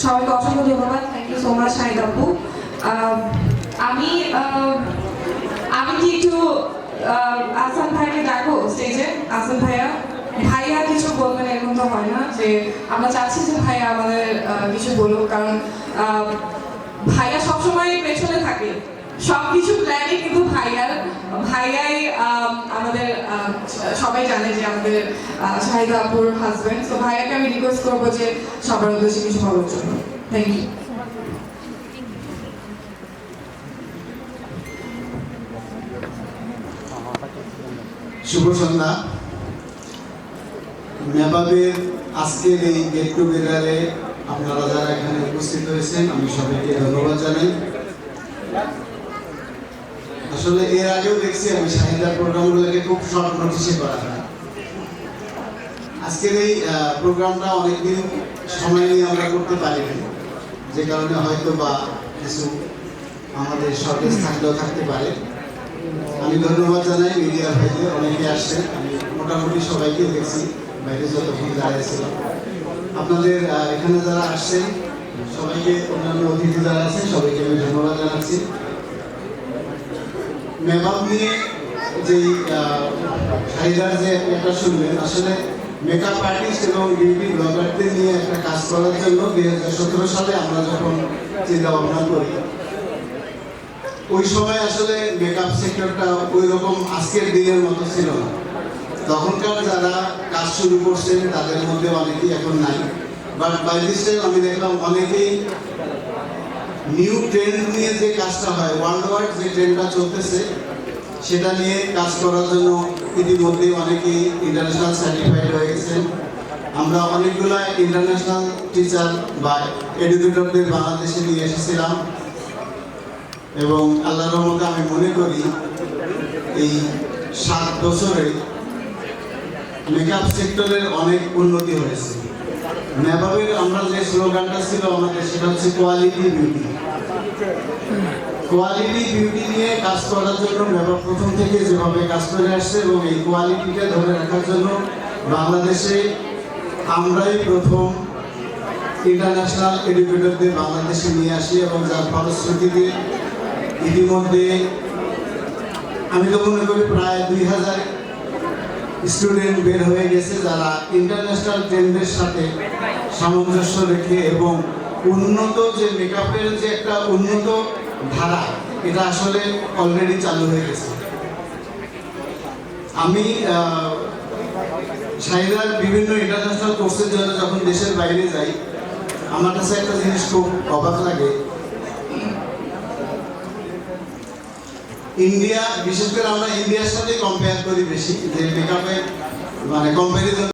সবাইকে অসংখ্য ধন্যবাদ। Thank you so much Shahid আপু। আমি কি একটু আসান ভাইকে ডাকবো স্টেজে আসান ভাইয়া? ভাইয়া কিছু বলবেন এরকম তো হয় না যে আমরা চাচ্ছি যে ভাইয়া আমাদের কিছু বলুক, কারণ ভাইয়া সবসময় পেছনে থাকে। সব কিছু প্ল্যানই কিন্তু ভাইয়ার, ভাইয়াই আমাদের সবাই জানে যে আমাদের শাহিদা আপুর হাজবেন্ড তো ভাইয়াকে আমি রিকোয়েস্ট করব যে সবার উদ্দেশ্যে কিছু বলার জন্য। থ্যাংক ইউ শুভ সন্ধ্যা। মেবাবের আজকের এই গেট টুগেদারে আপনারা যারা এখানে উপস্থিত হয়েছেন, আমি সবাইকে ধন্যবাদ জানাই। আসলে এর আগেও দেখছি আমি শাহিদার প্রোগ্রামগুলোকে খুব শর্ট নোটিশে করা হয়। আজকের এই প্রোগ্রামটা অনেকদিন সময় নিয়ে আমরা করতে পারিনি। যে কারণে হয়তো বা কিছু আমাদের শর্টেজ থাকলেও থাকতে পারে। আমি ধন্যবাদ জানাই মিডিয়ার ভাইদের, অনেকে আসছেন। আমি মোটামুটি সবাইকে দেখছি। বাইরে যতক্ষণ দাঁড়িয়েছিলাম আপনাদের এখানে যারা আসছেন, সবাইকে অন্যান্য অতিথি যারা আছেন, সবাইকে আমি ধন্যবাদ জানাচ্ছি। মেকআপ নিয়ে যেই চাহিদার যে একটা শুনবেন আসলে মেকআপ আর্টিস্ট এবং বিউটি ব্লগারদের নিয়ে একটা কাজ করার জন্য দুই হাজার সতেরো সালে আমরা যখন চিন্তা ভাবনা করি, ওই সময় আসলে মেকআপ সেক্টরটা ওই রকম আজকের দিনের মতো ছিল না। তখনকার যারা কাজ শুরু করছেন, তাদের মধ্যে অনেকেই এখন নাই। বাট বাই দিস টাইম আমি দেখলাম অনেকেই নিউ ট্রেন্ড নিয়ে যে কাজটা হয় ওয়ার্ল্ড ওয়াইড যে ট্রেন্ডটা চলতেছে, সেটা নিয়ে কাজ করার জন্য ইতিমধ্যে অনেকেই ইন্টারন্যাশনাল সার্টিফাইড হয়ে গেছেন। আমরা অনেকগুলো ইন্টারন্যাশনাল টিচার বা এডুকেটরদের বাংলাদেশে নিয়ে এসেছিলাম। এবং আল্লাহর রহমতে আমি মনে করি, এই সাত বছরে মেকআপ সেক্টরের অনেক উন্নতি হয়েছে। মেবাবের আমরা যে স্লোগানটা ছিল আমাদের, সেটা হচ্ছে কোয়ালিটি বিউটি কোয়ালিটি বিউটি নিয়ে কাজ করার জন্য মেবাব প্রথম থেকে যেভাবে কাজ করে আসছে এবং এই কোয়ালিটিটা ধরে রাখার জন্য বাংলাদেশে আমরাই প্রথম ইন্টারন্যাশনাল এডুকেটরদের বাংলাদেশে নিয়ে আসি এবং যার ফলশ্রুতিতে ইতিমধ্যে আমি তো মনে করি প্রায় দুই হাজার স্টুডেন্ট বের হয়ে গেছে যারা ইন্টারন্যাশনাল ট্রেন্ডের সাথে সামঞ্জস্য রেখে এবং উন্নত যে মেকআপের যে একটা উন্নত ধারা, এটা আসলে অলরেডি চালু হয়ে গেছে। আমি সাইরার বিভিন্ন ইন্টারন্যাশনাল কোর্সের জন্য যখন দেশের বাইরে যাই, আমার কাছে একটা জিনিস খুব অবাক লাগে। ইন্ডিয়া বিশেষ করে আমরা ইন্ডিয়ার সাথে কম্পেয়ার করি বেশি যে মেকআপের মানে কম্পারিজন